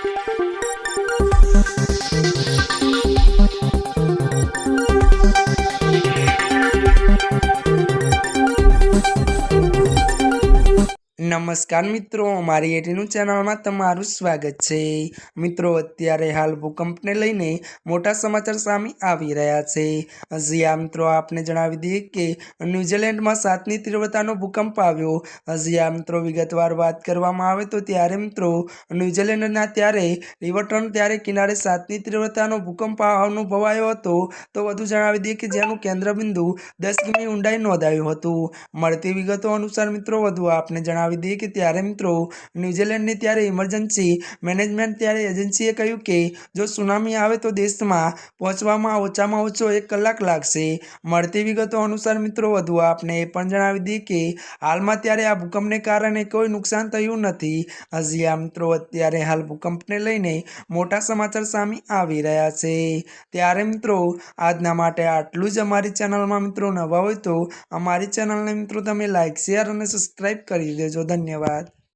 Thank you. નમસ્કાર મિત્રો, મારી એટીનું ચેનલમાં તમારું સ્વાગત છે. મિત્રો, અત્યારે હાલ ભૂકંપને લઈને મોટા સમાચાર સામે આવી રહ્યા છે. હજી આ મિત્રો, આપને જણાવી દઈએ કે ન્યૂઝીલેન્ડમાં સાતની તીવ્રતાનો ભૂકંપ આવ્યો. હજી આ મિત્રો, વિગતવાર વાત કરવામાં આવે તો ત્યારે મિત્રો, ન્યૂઝીલેન્ડના ત્યારે રિવર્ટન ત્યારે કિનારે સાતની તીવ્રતાનો ભૂકંપ અનુભવાયો હતો. તો વધુ જણાવી દઈએ કે જેનું કેન્દ્રબિંદુ દસ કિમી ઊંડાઈ નોંધાયું હતું. મળતી વિગતો અનુસાર મિત્રો, વધુ આપને જણાવી દઈએ કે ત્યારે મિત્રો ન્યૂઝીલેન્ડની ત્યારે ઇમરજન્સી મેનેજમેન્ટ ત્યારે એજન્સીએ કહ્યું કે જો સુનામી આવે તો દેશમાં પહોંચવામાં ઓછામાં ઓછો એક કલાક લાગશે. મળતી વિગતો અનુસાર મિત્રો વધુ આપને એ પણ જણાવી દઈએ કે હાલમાં ત્યારે આ ભૂકંપને કારણે કોઈ નુકસાન થયું નથી. હજી આ મિત્રો અત્યારે હાલ ભૂકંપને લઈને મોટા સમાચાર સામે આવી રહ્યા છે. ત્યારે મિત્રો આજના માટે આટલું જ અમારી ચેનલમાં મિત્રો નવા હોય તો અમારી ચેનલને મિત્રો તમે લાઇક શેર અને સબસ્ક્રાઈબ કરી દેજો. धन्यवाद.